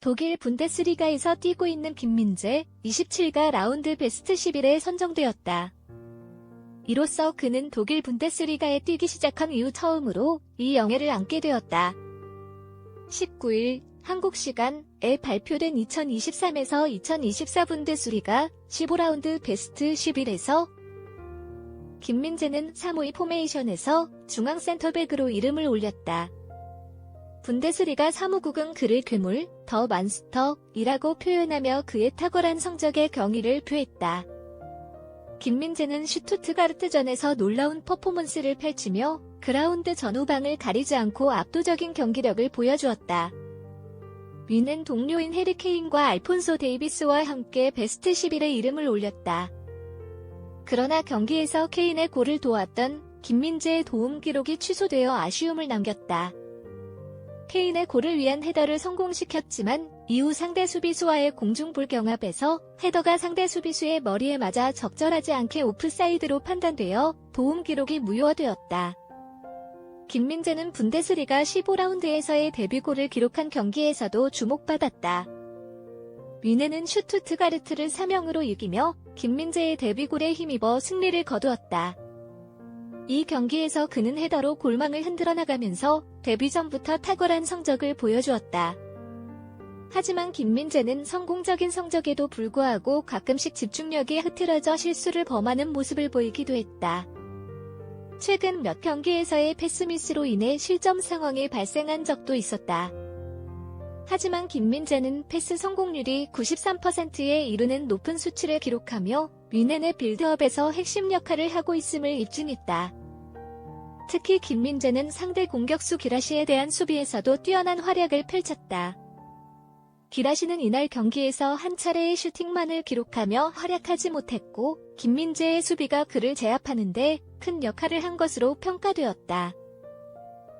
독일 분데스리가에서 뛰고 있는 김민재 27가 라운드 베스트 11에 선정되었다. 이로써 그는 독일 분데스리가에 뛰기 시작한 이후 처음으로 이 영예를 안게 되었다. 19일 한국 시간에 발표된 2023에서 2024 분데스리가 15라운드 베스트 11에서 김민재는 3호의 포메이션에서 중앙 센터백으로 이름을 올렸다. 분데스리가 사무국은 그를 괴물, 더 만스터이라고 표현하며 그의 탁월한 성적에 경의를 표했다. 김민재는 슈투트가르트전에서 놀라운 퍼포먼스를 펼치며 그라운드 전후방을 가리지 않고 압도적인 경기력을 보여주었다. 위는 동료인 해리케인과 알폰소 데이비스와 함께 베스트 11에 이름을 올렸다. 그러나 경기에서 케인의 골을 도왔던 김민재의 도움 기록이 취소되어 아쉬움을 남겼다. 케인의 골을 위한 헤더를 성공시켰지만 이후 상대 수비수와의 공중볼 경합에서 헤더가 상대 수비수의 머리에 맞아 적절하지 않게 오프사이드로 판단되어 도움 기록이 무효화되었다. 김민재는 분데스리가 15라운드에서의 데뷔골을 기록한 경기에서도 주목받았다. 위네는 슈투트가르트를 3명으로 이기며 김민재의 데뷔골에 힘입어 승리를 거두었다. 이 경기에서 그는 헤더로 골망을 흔들어 나가면서 데뷔 전부터 탁월한 성적을 보여주었다. 하지만 김민재는 성공적인 성적에도 불구하고 가끔씩 집중력이 흐트러져 실수를 범하는 모습을 보이기도 했다. 최근 몇 경기에서의 패스미스로 인해 실점 상황이 발생한 적도 있었다. 하지만 김민재는 패스 성공률이 93%에 이르는 높은 수치를 기록하며 위넨의 빌드업에서 핵심 역할을 하고 있음을 입증했다. 특히 김민재는 상대 공격수 기라시에 대한 수비에서도 뛰어난 활약을 펼쳤다. 기라시는 이날 경기에서 한 차례의 슈팅만을 기록하며 활약하지 못했고 김민재의 수비가 그를 제압하는데 큰 역할을 한 것으로 평가되었다.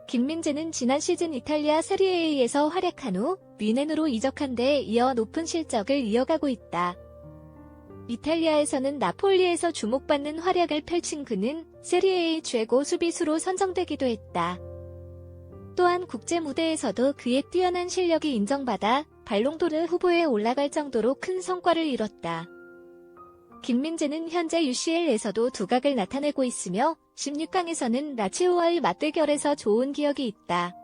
김민재는 지난 시즌 이탈리아 세리에에에서 활약한 후 위넨으로 이적한 데 이어 높은 실적을 이어가고 있다. 이탈리아에서는 나폴리에서 주목받는 활약을 펼친 그는 세리에의 최고 수비수로 선정되기도 했다. 또한 국제 무대에서도 그의 뛰어난 실력이 인정받아 발롱도르 후보에 올라갈 정도로 큰 성과를 이뤘다. 김민재는 현재 UCL에서도 두각을 나타내고 있으며 16강에서는 라치오와의 맞대결에서 좋은 기억이 있다.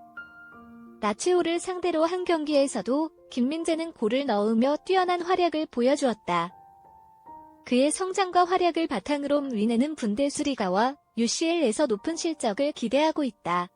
라치오를 상대로 한 경기에서도 김민재는 골을 넣으며 뛰어난 활약을 보여주었다. 그의 성장과 활약을 바탕으로 위네는 분데스리가와 UCL에서 높은 실적을 기대하고 있다.